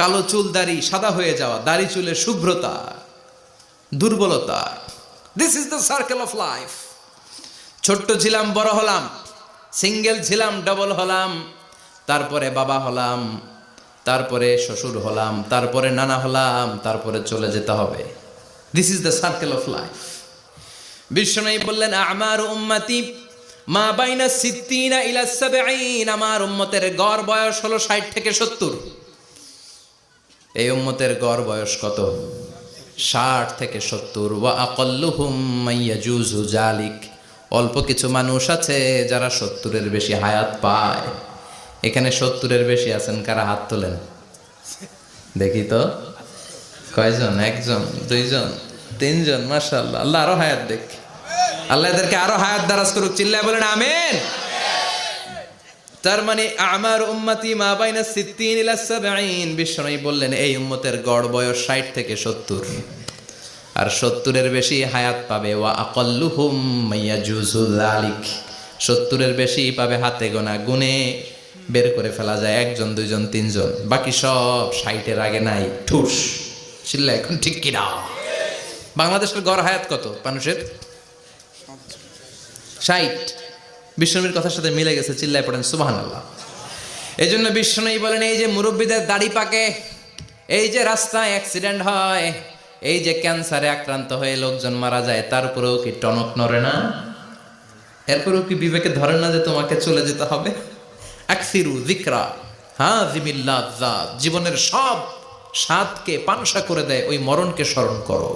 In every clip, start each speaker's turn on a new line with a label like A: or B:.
A: কালো চুল, দাড়ি সাদা হয়ে যাওয়া, দাড়ি চুলের শুভ্রতা, দুর্বলতা। This is the circle of life ছোট্ট ছিলাম বড় হলাম, সিঙ্গেল ছিলাম ডবল হলাম, তারপরে বাবা হলাম, তারপরে শ্বশুর হলাম, তারপরে নানা হলাম, তারপরে চলে যেতে হবে। This is the circle of life Vishnu বললেন, আমার উম্মাতি, মা বাইনা সিদ্দিনা ইলা সাবঈন, আমার উম্মতের গড় বয়স হলো 60 থেকে 70 এই উম্মতের গড় বয়স কত? ষাট থেকে সত্তর। জালিক অল্প কিছু মানুষ আছে যারা সত্তরের বেশি হায়াত পায়। এখানে সত্তরের বেশি আছেন, কারা হাত তোলেন? দেখি তো। কয়জন? একজন, দুইজন, তিনজন, মাশাআল্লাহ। আল্লাহ আরও হায়াত দেখ। আল্লাহ এদেরকে আরও হায়াত দারাজ করুক। চিল্লায় বলেন, আমেন। তার মানে আমার উম্মতি মা বাইনা সিদ্দিন ইলা সাবঈন। বিশ্বনবী বললেন, এই উম্মতের গড় বয়স 60 থেকে 70 আর সত্তরের বেশি হায়াত পাবে। ওয়া আকাল্লুহুম মাইয়াজুজু যালিক। 70 এর বেশি পাবে হাতে গোনা গুনে বের করে ফেলা যায় একজন, দুইজন, তিনজন। বাকি সব 60 এর আগে নাই। ঠুস। চিল্লা এখন ঠিক কি না? বাংলাদেশের গড় হায়াত কত মানুষের? ষাট। বিষ্ণবীর কথার সাথে মিলে গেছে, চিল্লায় পড়েন সুবাহান আল্লাহ এই জন্য বিষ্ণু বলেন, এই যে মুরব্বীদের দাড়ি পাকে, এই যে রাস্তায় অ্যাক্সিডেন্ট হয়, এই যে ক্যান্সারে আক্রান্ত হয়ে লোকজন মারা যায় তারপরেও কি টনক নড়ে না? এরপরেও কি বিবেকে ধরে না যে তোমাকে চলে যেতে হবে? আকসিরু যিকরা হ্যাঁ জিমিল্লা জীবনের সব স্বাদকে পানসা করে দেয়, ওই মরণকে স্মরণ করো।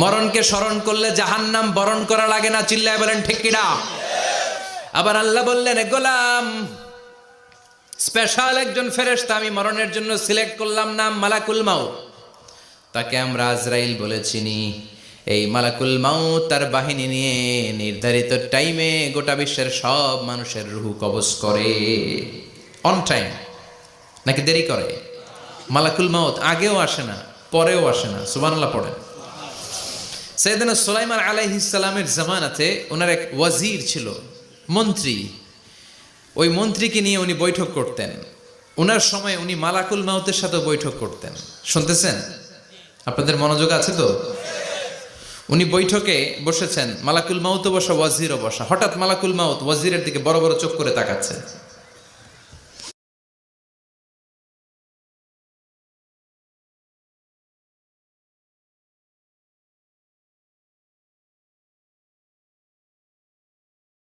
A: মরণকে স্মরণ করলে জাহান্নাম বরণ করা লাগে না, চিল্লায় বলেন, ঠিক কিনা? আবার আল্লাহ বললেন "এ গোলাম, স্পেশাল একজন ফেরেশতা আমি মরণের জন্য সিলেক্ট করলাম নাম মালাকুল মাউত। তাকে আমরা আজরাইল বলে চিনি। এই মালাকুল মাউত তার বাহিনী নিয়ে নির্ধারিত টাইমে গোটা বিশ্বের সব মানুষের রুহু কবজ করে। অন টাইম নাকি দেরি করে? মালাকুল মাউত আগেও আসে না, পরেও আসে না। সুবহানাল্লাহ পড়েন। সৈয়দনা সুলাইমান আলাইহিসালামের জামানাতে ওনার এক ওয়াজির ছিল মন্ত্রী। ওই মন্ত্রীকে নিয়ে উনি বৈঠক করতেন। ওনার সময় উনি মালাকুল মাউতের সাথে বৈঠক করতেন। শুনতেছেন? আপনাদের মনোযোগ আছে তো? উনি বৈঠকে বসেছেন, মালাকুল মাউত বসা, ওয়াজিরও বসা। হঠাৎ মালাকুল মাউত, ওয়াজিরের দিকে বড় বড় চোখ করে তাকাচ্ছে।